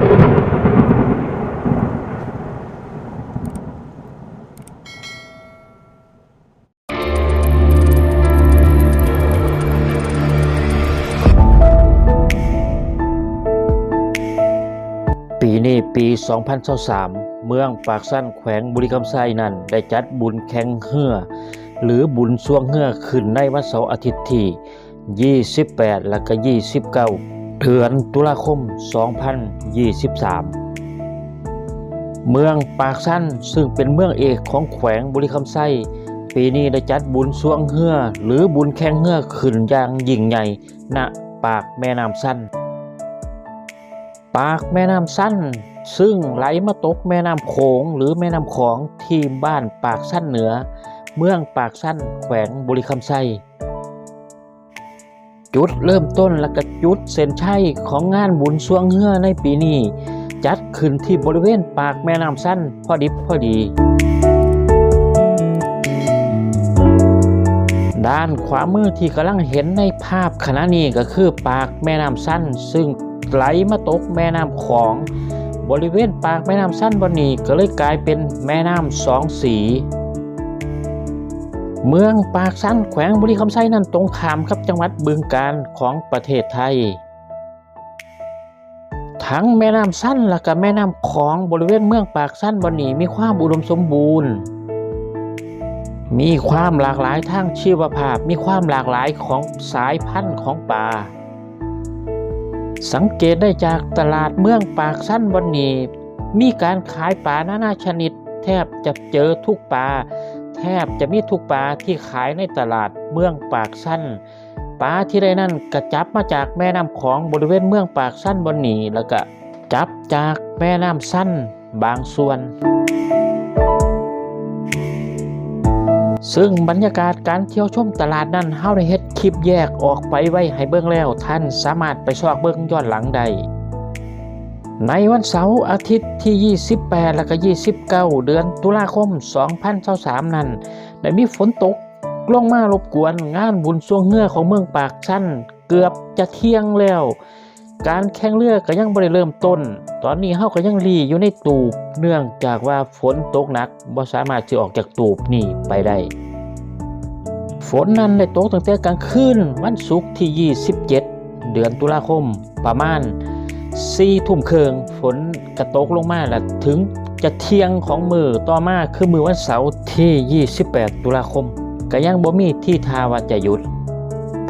ปีนี้ปี 2023 เมืองปากสั้นแขวงบุรีคำไซนั้น ได้จัดบุญแข่งเฮือหรือบุญสวงเฮือขึ้นในวันเสาร์อาทิตย์ที่ 28 และก็ 29 เดือนตุลาคม 2023 เมืองปากสั้นซึ่งเป็นเมืองเอกของแขวงบุรีคำไซปีนี้ได้จัดบุญสวงเฮือหรือบุญแข่งเฮือขึ้นอย่างยิ่งใหญ่ณปากแม่น้ำสั้น ปากแม่น้ำสั้น ซึ่งไหลมาตกแม่น้ำโขงหรือแม่น้ำของที่บ้านปากสั้นเหนือ เมืองปากสั้นแขวงบุรีคำไซ จุดเริ่มต้นและก็จุดเส้นชัยของงานบุญสวงเฮือในปีนี้จัดขึ้นที่บริเวณปากแม่น้ำสั้นพอดิบพอดีด้านขวามือที่กำลังเห็นในภาพขณะนี้ก็คือปากแม่น้ำสั้น ซึ่งไหลมาตกแม่น้ำของ บริเวณปากแม่น้ำสั้นบนนี้ก็เลยกลายเป็นแม่น้ำสองสี เมืองปากสั้นแขวงบุรีคำไซนั้นตรงขามกับจังหวัดบึงกาฬของประเทศไทย ทั้งแม่น้ำสั้นและก็แม่น้ำของบริเวณเมืองปากสั้นบนนี้มีความอุดมสมบูรณ์ มีความหลากหลายทางชีวภาพ มีความหลากหลายของสายพันธุ์ของป่า สังเกตได้จากตลาดเมืองปากสั้นวันนี้ มีการขายปลานานาชนิด แทบจะเจอทุกปลา แทบจะมีทุกปลาที่ขายในตลาดเมืองปากสั้นปลาที่ได้นั่นกระจับมาจากแม่น้ำของบริเวณเมืองปากสั้นบนนี้แล้วก็จับจากแม่น้ำสั้นบางส่วน ซึ่งบรรยากาศการเที่ยวชมตลาดนั้นเฮาได้เฮ็ดคลิปแยกออกไปไว้ให้เบิ่งแล้ว ท่านสามารถไปชอกเบิ่งย้อนหลังได้ ในวันเสาร์อาทิตย์ที่ 28 และก็ 29 เดือนตุลาคม 2023 นั้น ได้มีฝนตกลงมารบกวนงานบุญสวงเงือของเมืองปากชั้น เกือบจะเที่ยงแล้ว การแข่งเรือก็ยังบ่ได้เริ่มต้น ตอนนี้เฮาก็ยังรีอยู่ในตูบ เนื่องจากว่าฝนตกหนักบ่สามารถสิออกจากตูบนี่ไปได้ ฝนนั้นได้ตกตั้งแต่กลางคืนวันศุกร์ที่ 27 เดือนตุลาคมประมาณ 4ทุ่มเครึ่งฝนกระตกลงมาแล้วถึงจะเที่ยงของมือต่อมาคือมือวันเสาร์ที่ 28 ตุลาคมก็ยังบ่มีที่ทาว่าจะหยุด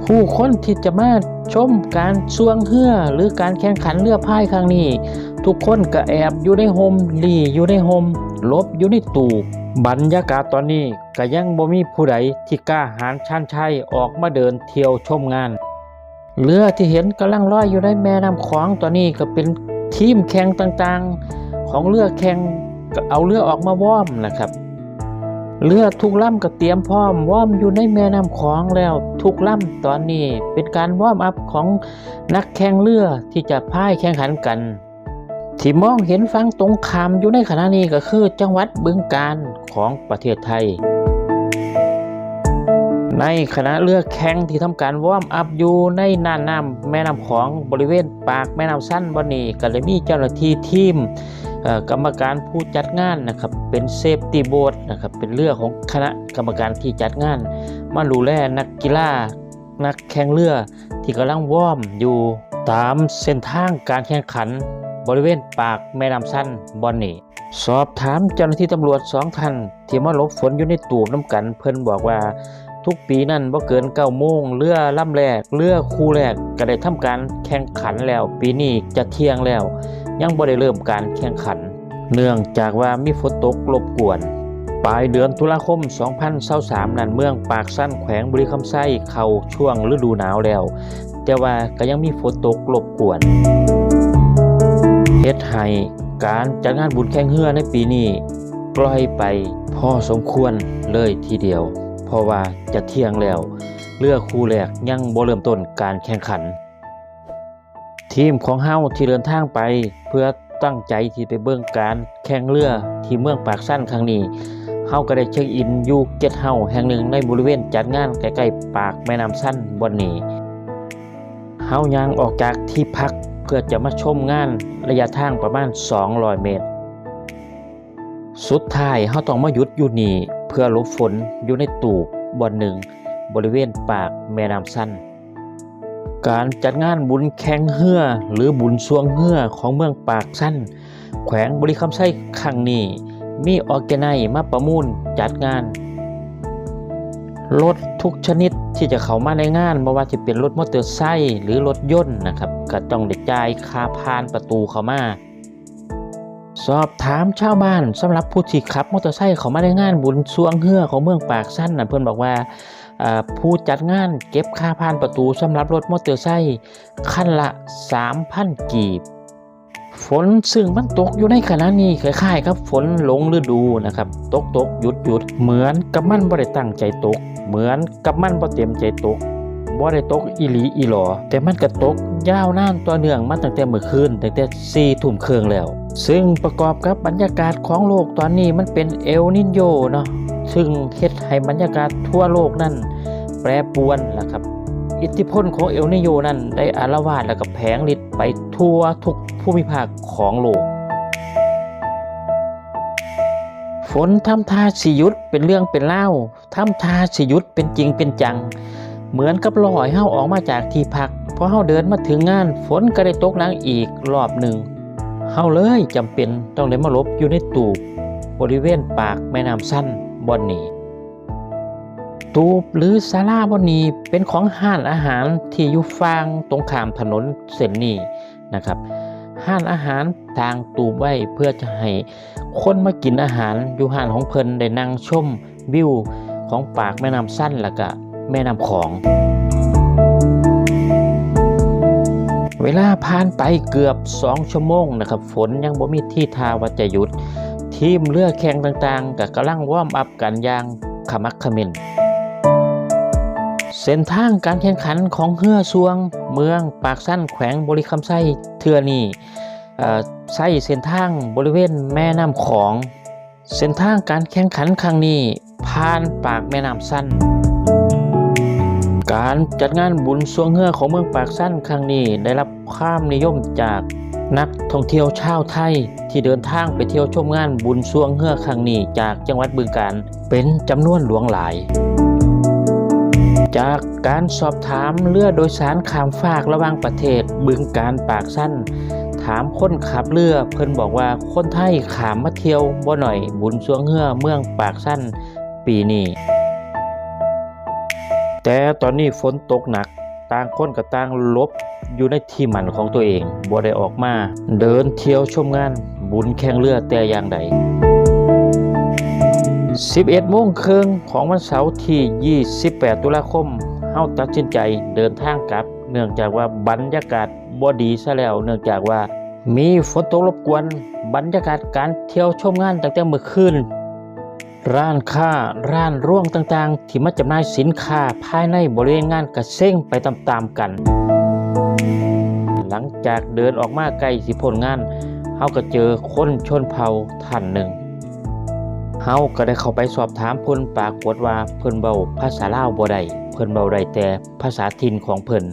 ผู้คนที่จะมาชมการสวงเรือหรือการแข่งขันเรือพายครั้งนี้ ทุกคนก็แอบอยู่ในโฮมลีอยู่ในโฮมลบอยู่ในตูบบรรยากาศตอนนี้ก็ยังบ่มีผู้ใดที่กล้าหาญชันชัยออกมาเดินเที่ยวชมงาน เรือที่เห็นกำลังลอยอยู่ในแม่น้ำของตอนนี้ก็เป็นทีมแข่งต่างๆ ของเรือแข่งก็เอาเรือออกมาว่อมนะครับเรือทุกลำก็เตรียมพร้อมว่อมอยู่ในแม่น้ำของแล้ว ทุกลำตอนนี้เป็นการว่อมอัพของนักแข่งเรือที่จะพายแข่งขันกันที่มองเห็นฟังตรงขามอยู่ในขณะนี้ก็คือจังหวัดบึงกาฬของประเทศไทย ในคณะเรือแข่งที่ทำการวอร์มอัพอยู่ในน่านน้ำแม่น้ำของบริเวณปากแม่น้ำสั้นวันนี้ก็เลยมีเจ้าหน้าที่ทีมกรรมการผู้จัดงานนะครับเป็นเซฟตี้โบ๊ทนะครับเป็นเรือของคณะกรรมการที่จัดงาน มาดูแลนักกีฬานักแข่งเรือที่กำลังวอร์มอยู่ตามเส้นทางการแข่งขันบริเวณปากแม่น้ำสั้นบอนนี่สอบถามเจ้าหน้าที่ตำรวจสองท่านที่มาหลบฝนอยู่ในตูบน้ำกัน เพิ่นบอกว่า ทุกปีนั้นบ่เกินเก้าโมงเรือลำแรกเรือคู่แรกก็ได้ทำการแข่งขันแล้ว ปีนี้จะเที่ยงแล้ว ยังบ่ได้เริ่มการแข่งขัน เนื่องจากว่ามีฝนตกรบกวน ปลายเดือนตุลาคม 2023นั้นเมืองปากสั้นแขวงบุรีคำไส้เข้าช่วงฤดูหนาวแล้ว แต่ว่าก็ยังมีฝนตกรบกวนเฮ็ดให้การจัดงานบุญแข่งเรือในปีนี้ปล่อยไปพอสมควรเลยทีเดียว เพราะว่าจะเที่ยงแล้วเรือกคู่แรกยังบ่เริ่มต้นการแข่งขัน ทีมของเฮาที่เดินทางไปเพื่อตั้งใจที่ไปเบิ่งการแข่งเรือที่เมืองปากสั้นครั้งนี้เฮาก็ได้เช็คอินอยู่เก็ตเฮาแห่งหนึ่งในบริเวณจัดงานใกล้ๆปากแม่น้ำสั้นบนนี้เฮายังออกจากที่พักเพื่อจะมาชมงานระยะทางประมาณ 200 เมตร สุดท้ายเฮาต้องมาหยุดอยู่นี่เพื่อลบฝนอยู่ในตูบบอนหนึ่งบริเวณปากแม่น้ำสั้นการจัดงานบุญแข่งเฮือหรือบุญสวงเฮือของเมืองปากสั้น แขวงบริคำไส้ครั้งนี้ มีออแกไนมาประมูลจัดงานรถทุกชนิดที่จะเข้ามาในงานไม่ว่าจะเป็นรถมอเตอร์ไซค์หรือรถยนต์นะครับ ก็ต้องได้จ่ายค่าผ่านประตูเข้ามา สอบถามชาวบ้านสำหรับผู้ที่ขับมอเตอร์ไซค์เข้ามาในงานบุญสวงเฮือของเมืองปากสั้นนะเพื่อนบอกว่าผู้จัดงานเก็บค่าผ่านประตูสำหรับรถมอเตอร์ไซค์คันละ 3,000 กีบ ฝนซึ่งมันตกอยู่ในขณะนี้คล้ายๆครับฝนหลงฤดูนะครับ ตกตกหยุดหยุดเหมือนกับมันบ่ได้ตั้งใจตก เหมือนกับมันบ่เต็มใจตกบ่ได้ตกอีหลีอีหลอ แต่มันก็ตกยาวนานต่อเนื่องมาตั้งแต่เมื่อคืนตั้งแต่4ทุ่มครึ่งแล้ว ซึ่งประกอบกับบรรยากาศของโลกตอนนี้มันเป็นเอลนินโยเนาะซึ่งเฮ็ดให้บรรยากาศทั่วโลกนั้นแปรปรวนล่ะครับ อิทธิพลของเอลนิโยนั้นได้อารวาสและก็แผงฤทธิ์ไปทั่วทุกภูมิภาคของโลก ฝนทำทาสิยุดเป็นเรื่องเป็นเล่าทำทาสิยุดเป็นจริงเป็นจัง เหมือนกับลอยเฮาออกมาจากที่พักพอเฮาเดินมาถึงงานฝนก็ได้ตกหนังอีกรอบหนึ่ง เฮาเลยจำเป็นต้องได้มาลบอยู่ในตูบบริเวณปากแม่น้ำสั้นบอนนีตูบหรือศาลาบอนนีเป็นของห้านอาหารที่อยู่ฟางตรงขามถนนเส้นนี้นะครับห้านอาหารทางตูบไว้เพื่อจะให้คนมากินอาหารอยู่ห้านของเพิ่นได้นั่งชมวิวของปากแม่น้ำสั้นแล้วก็แม่น้ำของ เวลาผ่านไปเกือบ 2 ชั่วโมงนะครับ ฝนยังบ่มีที่ทาว่าจะหยุด ทีมเรือแข่งต่างๆก็กำลังวอร์มอัพกันอย่างขมักเขม้นเส้นทางการแข่งขันของเฮือซวง เมืองปากสั้นแขวงบริคำไส้เทือนี่เอ่อใช้เส้นทางบริเวณแม่น้ำของ เส้นทางการแข่งขันครั้งนี้ผ่านปากแม่น้ำสั้น การจัดงานบุญสวงเฮือของเมืองปากสั้นครั้งนี้ได้รับความนิยมจากนักท่องเที่ยวชาวไทย ที่เดินทางไปเที่ยวชมงานบุญสวงเฮือครั้งนี้จากจังหวัดบึงกาฬเป็นจำนวนหลวงหลาย จากการสอบถามเรือโดยสารข้ามฟากระหว่างประเทศบึงการปากสั้น ถามคนขับเรือเพิ่นบอกว่าคนไทยขามมาเที่ยวบ่หน่อยบุญสวงเฮือเมืองปากสั้นปีนี้ แต่ตอนนี้ฝนตกหนักต่างคนกับต่างลบอยู่ในที่หมันของตัวเองบ่ได้ออกมา เดินเที่ยวชมงาน บุญแข่งเรือแต่อย่างใด 11โมงครึ่งของวันเสาร์ที่ 28 ตุลาคมเฮาตัดสินใจเดินทางกลับ เนื่องจากว่าบรรยากาศบ่ดีซะแล้ว เนื่องจากว่ามีฝนตกรบกวน บรรยากาศการเที่ยวชมงานตั้งแต่เมื่อคืน ร้านค้าร้านร่วงต่างๆ ที่มาจำหน่ายสินค้าภายในบริเวณงานกระเซ้งไปตามๆกัน หลังจากเดินออกมาใกลสิผลงานเฮาก็เจอคนชนเผ่าท่านหนึ่งเฮาก็ได้เข้าไปสอบถามเพิ่นปรากฏว่าเพิ่นเว้าภาษาลาวบ่ได้เพิ่นเว้าได้แต่ภาษาถิ่นของเพิ่น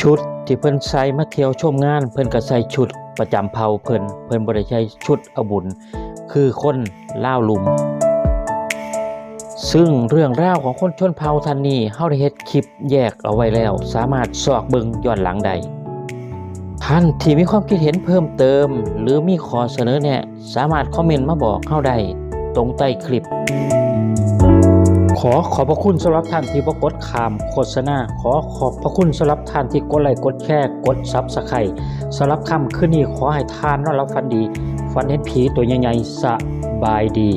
ชุดที่เพิ่นใส่มาเที่ยวชมงาน เพิ่นก็ใส่ชุดประจำเผ่าเพิ่นเพิ่นบ่ได้ใช้ชุดอบุญ คือคนล่าวลุม ซึ่งเรื่องราวของคนชนเผ่าท่านนี้เฮาได้เฮ็ดคลิปแยกเอาไว้แล้ว สามารถสอกเบิงย้อนหลังได้ท่านที่มีความคิดเห็นเพิ่มเติม หรือมีข้อเสนอแนะสามารถคอมเมนต์มาบอกเข้าได้ตรงใต้คลิป ขอขอบพระคุณสำหรับท่านที่บ่กดขามโฆษณาขอขอบพระคุณสำหรับท่านที่กดไลค์กดแชร์กดซับสไครต์สำหรับคำคืนนี้ขอให้ทานนอนหลับฝันดี ฟันเห็นผีตัวใหญ่ๆสบายดี